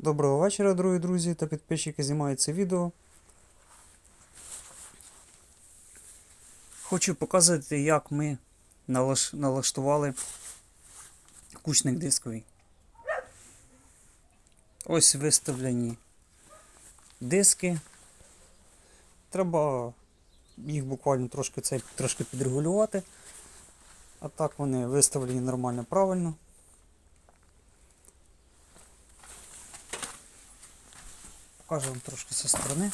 Доброго вечора, дорогі друзі та підписчики знімають це відео. Хочу показати, як ми налаш- налаштували кучник дисковий. Ось виставлені диски. Треба їх буквально трошки, це, трошки підрегулювати. А так вони виставлені нормально правильно. Покажу вам трошки зі сторони,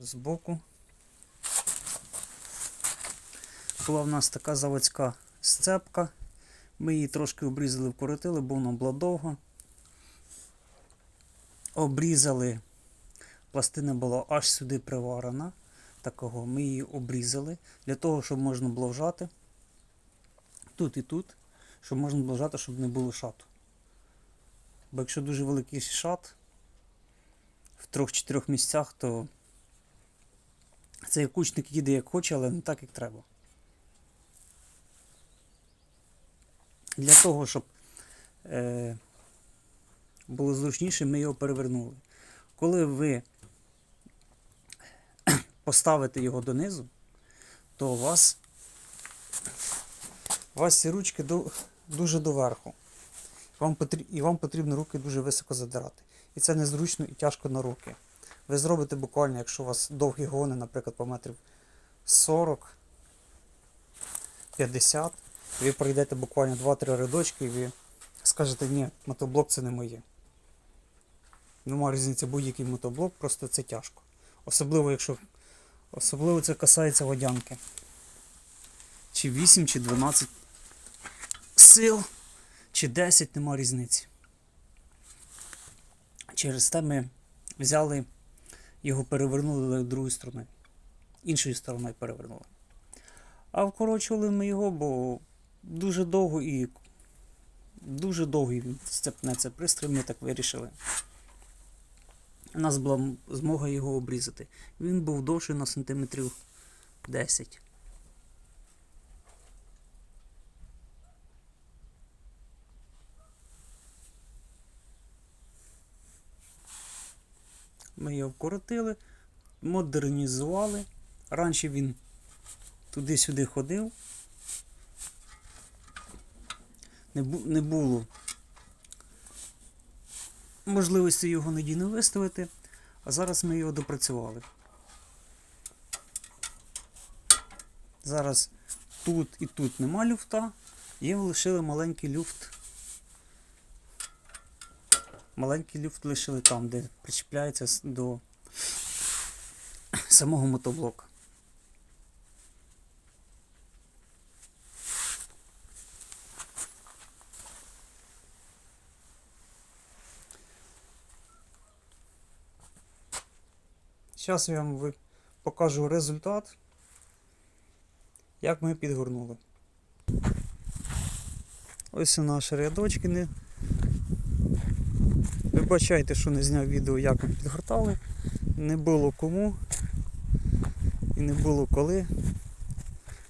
збоку. Була в нас така заводська сцепка. Ми її трошки обрізали, вкоротили, бо вона була довга. Обрізали. Пластина була аж сюди приварена. Такого. Ми її обрізали для того, щоб можна було вжати. Тут і тут, щоб можна було вжати, щоб не було шату. Бо якщо дуже великий шат, в трьох-чотирьох місцях, то цей кучник їде як хоче, але не так, як треба. Для того, щоб е, було зручніше, ми його перевернули. Коли ви поставите його донизу, то у вас, у вас ці ручки до, дуже доверху. Вам потрібно, і вам потрібно руки дуже високо задирати. І це незручно і тяжко на руки. Ви зробите буквально, якщо у вас довгі гони, наприклад, по метрів 40, 50, ви пройдете буквально 2-3 рядочки і ви скажете, ні, мотоблок це не моє. Нема різниці будь-який мотоблок, просто це тяжко. Особливо, якщо особливо це касається водянки. Чи 8, чи 12 сил, чи 10, нема різниці. Через те ми взяли його перевернули другою стороною. Іншою стороною перевернули. А вкорочували ми його, бо дуже довго і дуже довгий він сцепнеться пристрій, ми так вирішили. У нас була змога його обрізати. Він був довший на сантиметрів 10. Ми його вкоротили, модернізували. Раніше він туди-сюди ходив. Не, бу- не було можливості його надійно виставити, а зараз ми його допрацювали. Зараз тут і тут нема люфта, є лишили маленький люфт. Маленький люфт лишили там, де причіпляється до самого мотоблока. Зараз я вам покажу результат, як ми підгорнули. Ось і наші рядочки. Вибачайте, що не зняв відео, як ми підгортали. Не було кому і не було коли.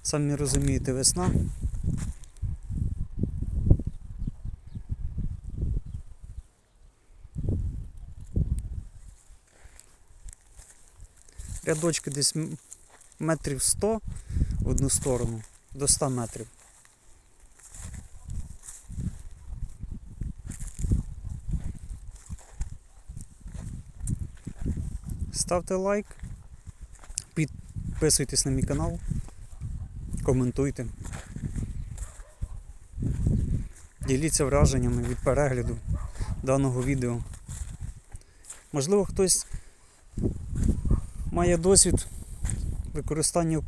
Самі розумієте, весна. Рядочки десь метрів 100 в одну сторону до 100 метрів. Ставте лайк, підписуйтесь на мій канал, коментуйте. Діліться враженнями від перегляду даного відео. Можливо, хтось має досвід використання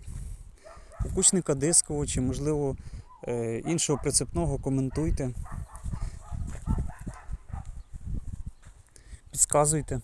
укучника дискового чи, можливо, е, іншого прицепного, коментуйте. Підказуйте.